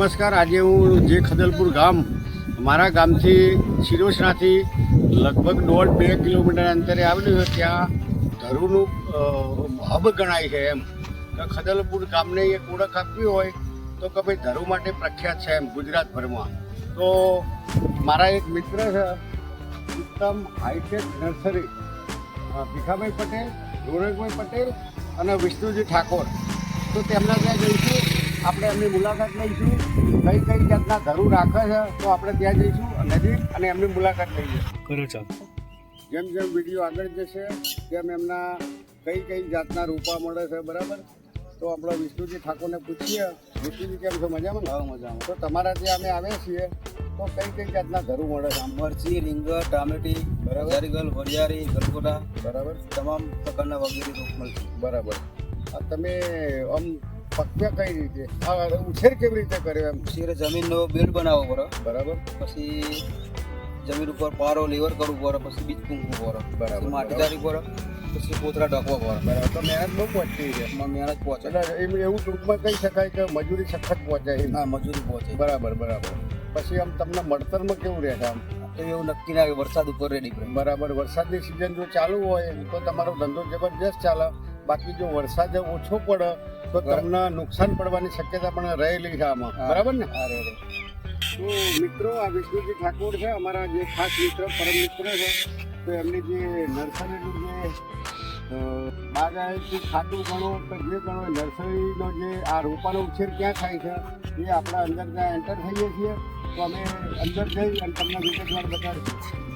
નમસ્કાર. આજે હું જે ખદલપુર ગામ, મારા ગામથી શિરોસણાથી લગભગ દોઢ બે કિલોમીટર અંતરે આવેલું છે, ત્યાં ધરુનું હબ ગણાય છે એમ. ખદલપુર ગામને એક ઓળખ આપવી હોય તો કે ભાઈ ધરુ માટે પ્રખ્યાત છે એમ ગુજરાતભરમાં. તો મારા એક મિત્ર છે, ઉત્તમ hi tech nursery Bhikhabhai Patel Gauravbhai Patel અને વિષ્ણુજી ઠાકોર. તો તેમના ત્યાં જઈશું. આપણે એમની મુલાકાત લઈશું. કઈ કઈ જાતના ઘરો રાખે છે તો આપણે ત્યાં જઈશું નજીક અને એમની મુલાકાત લઈશું કરો ચાલ. જેમ જેમ વીડિયો આગળ જશે તેમ એમના કઈ કઈ જાતના રૂપા મળે છે બરાબર? તો આપણે વિષ્ણુજી ઠાકોરને પૂછીએ વિષ્ણુજી કેમ છો? મજામાં? હા મજામાં. તો તમારા ત્યાં અમે આવીએ છીએ તો કઈ કઈ જાતના ઘરો મળે છે? મરચી રીંગણ ટામેટી બરાબર. વરિયારી વરિયાળી ગલગોટા બરાબર. તમામ પ્રકારના વગેરે રોપ મળશે બરાબર. આ તમે આમ પક્યા કઈ રીતે? આ ઉછેર કેવી રીતે કરે એમ? શેરે જમીનનો બેડ બનાવવો પડે. બરાબર. પછી જમીન ઉપર પારો લેવર કરવું પડે પછી બીજ પૂંખવું પડે. બરાબર, પછી માટી દારી પડે પછી કોતરા ઢાંકવા પડે. બરાબર. તો મહેનત બહુ પહોંચતી છે. મહેનત પહોંચે. એટલે એવું ટૂંકમાં કહી શકાય કે મજૂરી સખત પહોંચાય એમ. હા મજૂરી પહોંચે. બરાબર બરાબર. પછી આમ તમને મળતરમાં કેવું રહે છે આમ? તો એવું નક્કી ના વરસાદ ઉપર રેડી બરાબર. વરસાદની સિઝન જો ચાલુ હોય તો તમારો ધંધો જબરજસ્ત ચાલે. બાકી જો વરસાદ ઓછો પડે તો. તમને નુકસાન પડવાની શક્યતા પણ રહેલી છે આમાં. બરાબર ને? તો મિત્રો આ વિષ્ણુજી ઠાકોર છે અમારા જે ખાસ મિત્ર પરમ મિત્ર છે તો એમની જે નર્સરીનું જે બાગાયતી ખાતું ગણો કે જે ગણો નર્સરીનો જે આ રોપાનો ઉછેર ક્યાં થાય છે એ આપણા અંદર ત્યાં એન્ટર થઈએ છીએ. તો અમે અંદર જઈ અને તમને વિગતવાર બતાવીશું.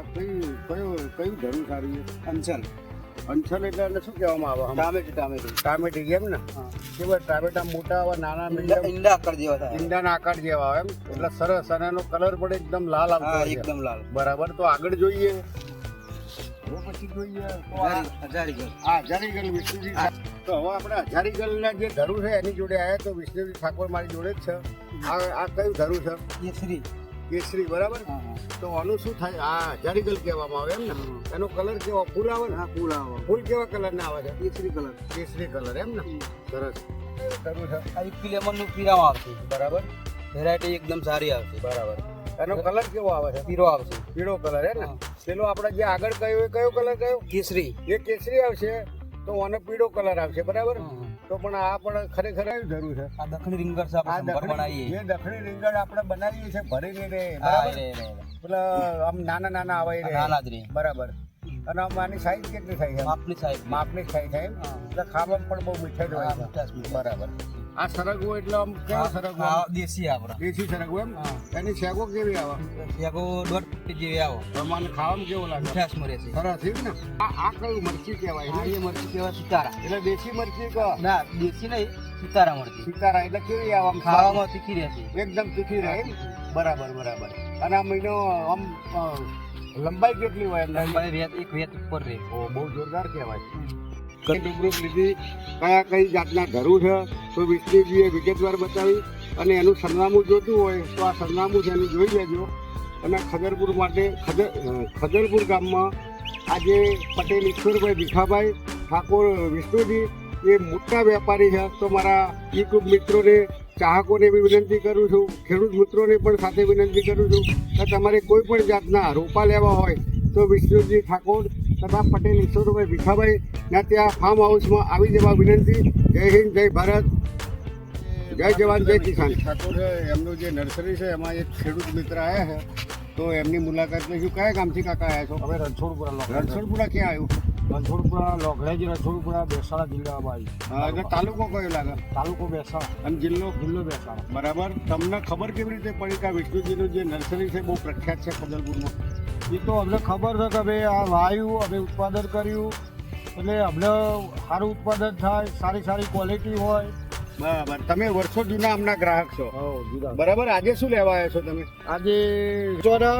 આ કયું કયો કયું ધરું સારું છે? અંચલ. અંચલ એટલે એને શું કહેવામાં આવે? ટામેટી ટામેટી. ટામેટી એમ ને? કેવા ટામેટા મોટા આવા નાના મીડિયમ? ઈંડા આકાર જેવા થાય. ઈંડાના આકાર જેવા આવે એમ? એટલે સરસ અને એનો કલર પણ એકદમ લાલ આવતો એકદમ લાલ. બરાબર તો આગળ જોઈએ. તો હવે આપણે હજારીગલના જે ધરું છે એની જોડે આવ્યા તો વિષ્ણુજી ઠાકોર મારી જોડે જ છે. આ આ કયું ધરું છે? કેસરી. કેસરી બરાબર? તો આનું શું થાય? આ જારીગલ કહેવામાં આવે એમ ને? એનો કલર કેવો? ફૂલ આવે ને? ફૂલ આવે. ફૂલ કેવા કલર ના આવે? છે કેસરી કલર. કેસરી કલર એમ ને? સરસ. કરવું છે આ ઇપ્પી લેમનનું પીરામાં આવશે બરાબર? વેરાયટી એકદમ સારી આવશે. બરાબર. એનો કલર કેવો આવે? છે પીરો આવશે. પીળો કલર હે ને? પેલો આપણે જે આગળ કયો એ કયો કલર કયો? કેસરી. એ કેસરી આવશે. તો આનો પીળો કલર આવશે બરાબર? તો પણ આ પણ ખરેખર કયું જરૂર છે. આ દખણી રીંગણ છે આપણે સંભાર બનાવીએ. જે દખણી રીંગણ આપણે બનાવીએ છીએ ભરીને રે પેલા આમ નાના નાના આવે રે. નાના જ રે. બરાબર. અને આમ આની સાઈઝ કેટલી થાય છે? માપની સાઈઝ માપની સાઈઝ થાય છે. એટલે ખાવામાં પણ બહુ મીઠા જ હોય છે. બરાબર. આ સરગવો એટલે આમ કેવો સરગવો? હા, દેશી આપણે દેશી સરગવો એમ? એની શેગો કેવી આવે? શેગો દોઢ જેવી આવે. મને ખાવામાં કેવો લાગે? મીઠાશ મરે છે. સરસ એમ ને? આ આ કયું મરચી કહેવાય આ એ મરચી કહેવાય સિતારા. એટલે દેશી મરચી કે? ના દેશી નહીં સિતારા મરચી. સિતારા એટલે કેવી આવે આમ ખાવામાં તીખી રહેશે એકદમ તીખી રહે બરાબર બરાબર. અને આ મહિનો આમ લંબાઈ કેટલી હોય લંબાઈ રેત એક રેત ઉપર રહે. બહુ જોરદાર કહેવાય. ડુંગળી લીધી. કયા કઈ જાતના ઘરું છે તો વિષ્ણુજીએ વિગતવાર બતાવી અને એનું સરનામું જોતું હોય તો આ સરનામું છે એનું જોઈ લેજો. અને ખદરપુર માટે ખદર અ, ખદરપુર ગામમાં આજે પટેલ ઈશ્વરભાઈ ભીખાભાઈ ઠાકોર વિષ્ણુજી એ મોટા વેપારી છે. તો મારા યુટ્યુબ મિત્રોને ચાહકોને બી વિનંતી કરું છું ખેડૂત મિત્રોને પણ સાથે વિનંતી કરું છું કે તમારે કોઈ પણ જાતના રોપા લેવા હોય તો વિષ્ણુજી ઠાકોર તથા પટેલ ઈશ્વરભાઈ ભીખાભાઈ ના ત્યાં ફાર્મ હાઉસમાં આવી જવા વિનંતી. જય હિન્દ જય ભારત. જય જવાન જય કિસાન. ઠાકોર એમનું જે નર્સરી છે એમાં એક ખેડૂત મિત્ર આવ્યા છે તો એમની મુલાકાત લઈશું કયા ગામથી કાકા આવ્યા છો? હવે રણછોડપુરા રણછોડપુરા ક્યાં આવ્યું? રણછોડપુરા લોખડાજી રણછોડપુરા બેસાડા જિલ્લામાં આવી એટલે તાલુકો કયો લાગે? તાલુકો બેસાડા. અને જિલ્લો? જિલ્લો બેસાડા. બરાબર. તમને ખબર કેવી રીતે પડી કે આ વિષ્ણુજીનું જે નર્સરી છે બહુ પ્રખ્યાત છે ખદલપુરમાં એ તો અમને ખબર છે કે ભાઈ આ વાયુ અમે ઉત્પાદન કર્યું એટલે અમને સારું ઉત્પાદન થાય સારી સારી ક્વોલિટી હોય. બરાબર. તમે વર્ષો જૂના આમના ગ્રાહક છો. બરાબર? આજે શું લેવા આવ્યા છો તમે? આજે ચોરા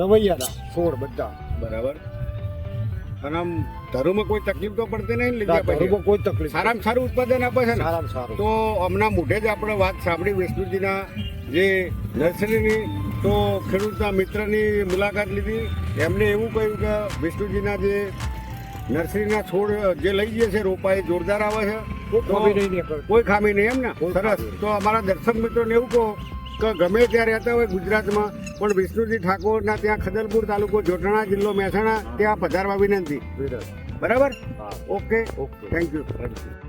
રવૈયાના છોડ બધા. બરાબર. અને આમ ધરુમાં કોઈ તકલીફ તો પડતી નહીં લીધા પછી? ધરુમાં કોઈ તકલીફ સારામાં સારું ઉત્પાદન આપે છે ને? સારામાં સારું. તો હમણાં મોઢે જ આપણે વાત સાંભળી વિષ્ણુજીના જે નર્સરીની તો ખેડૂતના મિત્રની મુલાકાત લીધી. એમને એવું કહ્યું કે વિષ્ણુજીના જે નર્સરીના છોડ જે લઈ જઈએ છે રોપા એ જોરદાર આવે છે. કોઈ ખામી નહીં એમ ને સરસ. તો અમારા દર્શક મિત્રોને એવું કહો કે ગમે ત્યાં રહેતા હોય ગુજરાતમાં પણ વિષ્ણુજી ઠાકોરના ત્યાં ખદલપુર તાલુકો જોટણા જિલ્લો મહેસાણા ત્યાં પધારવા વિનંતી. બરાબર? Okay. Okay. Thank you thank you